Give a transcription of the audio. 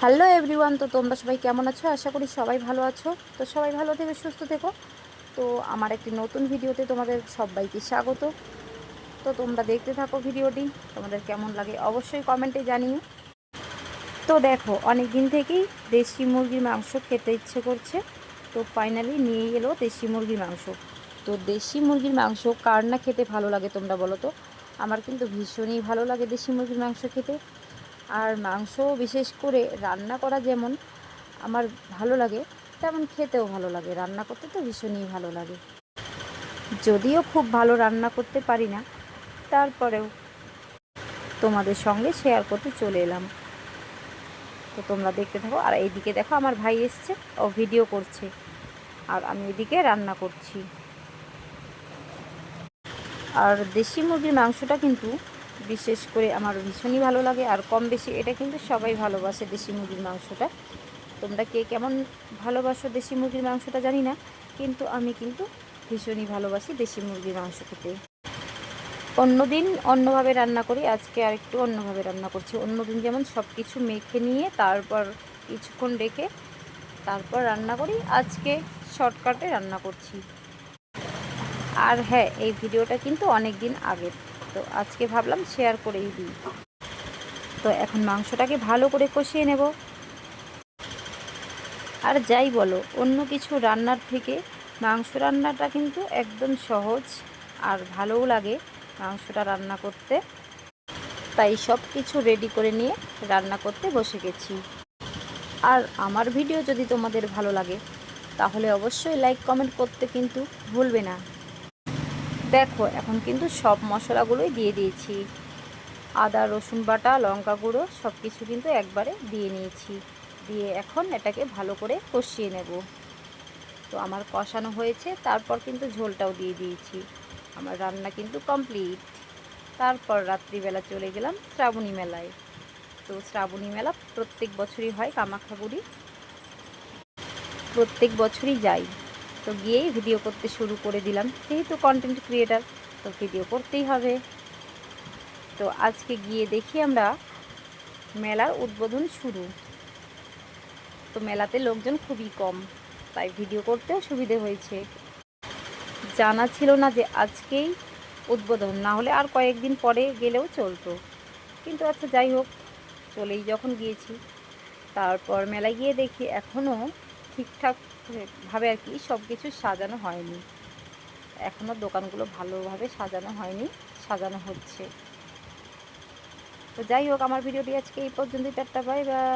Hello everyone, তো তোমরা সবাই কেমন আছো? আশা করি সবাই ভালো আছো। তো সবাই ভালো থেকে, সুস্থ থেকো। তো আমার একটি নতুন ভিডিওতে তোমাদের সবাইকে স্বাগত। তো তোমরা দেখতে থাকো ভিডিওটি, তোমাদের কেমন লাগে অবশ্যই কমেন্টে জানিও। তো দেখো অনেক দিন থেকেই দেশি মুরগির মাংস খেতে ইচ্ছে করছে। তো ফাইনালি নিয়ে এলো দেশি মুরগির মাংস। তো দেশি মুরগির মাংস কার না খেতে ভালো লাগে তোমরা বলো তো? আমার কিন্তু ভীষণই ভালো লাগে দেশি মুরগির মাংস খেতে। আর মাংস বিশেষ করে রান্না করা যেমন আমার ভালো লাগে, তেমন খেতেও ভালো লাগে। রান্না করতে তো ভীষণই ভালো লাগে। যদিও খুব ভালো রান্না করতে পারি না, তারপরেও তোমাদের সঙ্গে শেয়ার করতে চলে এলাম। তো তোমরা দেখতে থাকো, আর এইদিকে দেখো আমার ভাই এসছে, ও ভিডিও করছে, আর আমি এদিকে রান্না করছি। আর দেশি মুরগির মাংসটা কিন্তু বিশেষ করে আমার ভীষণই ভালো লাগে, আর কম বেশি এটা কিন্তু সবাই ভালোবাসে দেশি মুরগির মাংসটা। তোমরা কে কেমন ভালোবাসো দেশি মুরগির মাংসটা জানি না, কিন্তু আমি কিন্তু ভীষণই ভালোবাসি দেশি মুরগির মাংস খেতে। অন্যদিন অন্যভাবে রান্না করি, আজকে আর একটু অন্যভাবে রান্না করছি। অন্যদিন যেমন সব কিছু মেখে নিয়ে তারপর কিছুক্ষণ রেখে তারপর রান্না করি, আজকে শর্টকাটে রান্না করছি। আর হ্যাঁ এই ভিডিওটা কিন্তু অনেক দিন আগের। তো আজকে ভাবলাম শেয়ার করেই দিই। তো এখন মাংসটাকে ভালো করে কষিয়ে নেব। আর যাই বলো, অন্য কিছু রান্নার থেকে মাংস রান্নাটা কিন্তু একদম সহজ আর ভালোও লাগে মাংসটা রান্না করতে। তাই সব কিছু রেডি করে নিয়ে রান্না করতে বসে গেছি। আর আমার ভিডিও যদি তোমাদের ভালো লাগে, তাহলে অবশ্যই লাইক কমেন্ট করতে কিন্তু ভুলবে না। দেখো, এখন কিন্তু সব মশলাগুলোই দিয়ে দিয়েছি। আদা, রসুন বাটা, লঙ্কা গুঁড়ো সব কিছু কিন্তু একবারে দিয়ে নিয়েছি। দিয়ে এখন এটাকে ভালো করে কষিয়ে নেব। তো আমার কষানো হয়েছে, তারপর কিন্তু ঝোলটাও দিয়ে দিয়েছি। আমার রান্না কিন্তু কমপ্লিট। তারপর রাত্রিবেলা চলে গেলাম শ্রাবণী মেলায়। তো শ্রাবণী মেলা প্রত্যেক বছরই হয় কামাখ্যাগুড়ি প্রত্যেক বছরই যাই। তো গিয়েই ভিডিও করতে শুরু করে দিলাম। যেহেতু কন্টেন্ট ক্রিয়েটার তো ভিডিও করতেই হবে। তো আজকে গিয়ে দেখি আমরা মেলার উদ্বোধন শুরু। তো মেলাতে লোকজন খুবই কম, তাই ভিডিও করতেও সুবিধে হয়েছে। জানা ছিল না যে আজকেই উদ্বোধন, না হলে আর কয়েকদিন পরে গেলেও চলতো। কিন্তু আচ্ছা যাই হোক, চলেই যখন গিয়েছি। তারপর মেলায় গিয়ে দেখি এখনও ঠিকঠাক ভাবে আর কি সব কিছু সাজানো হয়নি। এখনও দোকানগুলো ভালোভাবে সাজানো হয়নি, সাজানো হচ্ছে। তো যাই হোক, আমার ভিডিওটি আজকে এই পর্যন্তই, টাটা, বাই বাই।